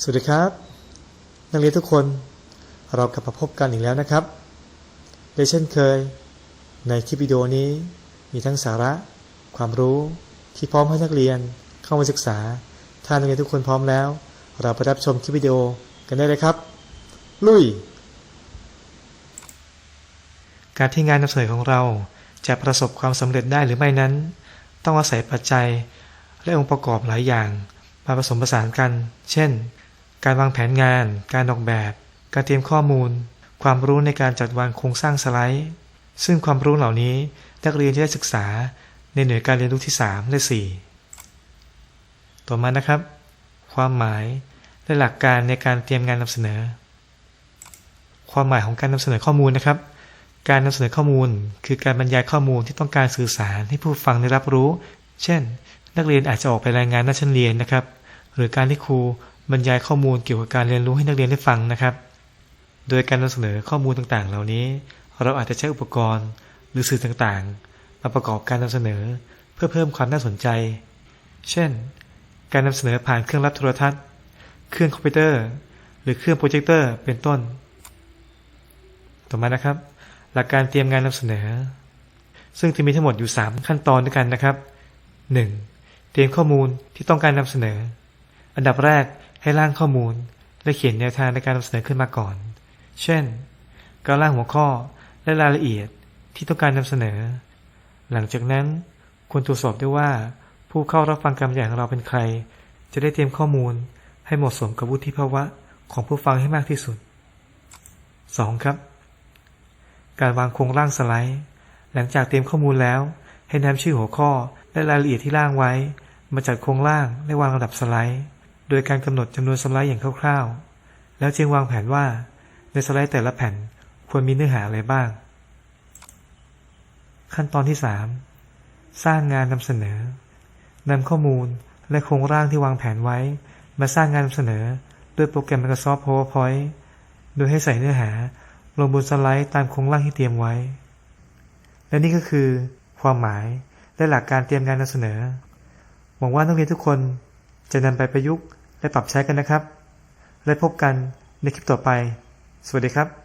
สวัสดีครับ นักเรียนทุกคนเรากลับมาพบกันอีกแล้วนะครับและเช่นเคย ในคลิปวิดีโอนี้มีทั้งสาระ ความรู้ที่พร้อมให้นักเรียนเข้ามาศึกษา ถ้านักเรียนทุกคนพร้อมแล้ว เราไปรับชมคลิปวิดีโอกันได้เลยครับ ลุย การที่งานนำเสนอของเราจะประสบความสำเร็จได้หรือไม่นั้น ต้องอาศัยปัจจัยและองค์ประกอบหลายอย่างมาผสมผสานกัน เช่น การวางแผนงาน การออกแบบ การเตรียมข้อมูล ความรู้ในการจัดวางโครงสร้างสไลด์ ซึ่งความรู้เหล่านี้นักเรียนจะได้ศึกษาในหน่วยการเรียนรู้ที่ 3 และ 4 ต่อมานะครับ ความหมายและหลักการในการเตรียมงานนำเสนอ ความหมายของการนำเสนอข้อมูลนะครับ การนำเสนอข้อมูล คือการบรรยายข้อมูลที่ต้องการสื่อสารให้ผู้ฟังได้รับรู้ เช่น นักเรียนอาจจะออกไปรายงานหน้าชั้นเรียนนะครับ หรือการที่ครู บรรยายข้อมูลเกี่ยวกับการเรียนรู้ให้นักเรียนได้ฟังนะครับ โดยการนำเสนอข้อมูลต่างๆ เหล่านี้ เราอาจจะใช้อุปกรณ์ หรือสื่อต่างๆ มาประกอบการนำเสนอเพื่อเพิ่มความน่าสนใจ เช่น การนำเสนอผ่านเครื่องรับโทรทัศน์ เครื่องคอมพิวเตอร์ หรือเครื่องโปรเจคเตอร์ เป็นต้น ต่อมานะครับ หลักการเตรียมงานนำเสนอ ซึ่งจะมีทั้งหมดอยู่ 3 ขั้นตอนด้วยกันนะครับ 1. เตรียมข้อมูลที่ต้องการนำเสนอ อันดับแรก ให้ร่างข้อมูล และเขียนแนวทางในการนำเสนอขึ้นมาก่อน เช่น การร่างหัวข้อและรายละเอียดที่ต้องการนำเสนอ หลังจากนั้นควรตรวจสอบด้วยว่า ผู้เข้ารับฟังการบรรยายของเราเป็นใคร จะได้เตรียมข้อมูล ให้เหมาะสมกับวุฒิภาวะของผู้ฟังให้มากที่สุด 2. ครับ การวางโครงร่างสไลด์ หลังจากเตรียมข้อมูลแล้ว ให้นำชื่อหัวข้อและรายละเอียดที่ร่างไว้ มาจัดโครงร่างและวางลำดับสไลด์ โดยการกำหนดจำนวนสไลด์อย่างคร่าวๆ แล้วจึงวางแผนว่าในสไลด์แต่ละแผ่นควรมีเนื้อหาอะไรบ้าง ขั้นตอนที่ 3 สร้างงานนำเสนอนำข้อมูลและโครงร่างที่วางแผนไว้ มาสร้างงานนำเสนอด้วยโปรแกรม Microsoft PowerPoint โดยให้ใส่เนื้อหาลงบนสไลด์ตามโครงร่างที่เตรียมไว้ และนี่ก็คือ ความหมายและหลักการเตรียมงานนำเสนอ หวังว่านักเรียนทุกคน จะนำไปประยุกต์และปรับใช้กันนะครับ และพบกันในคลิปต่อไป สวัสดีครับ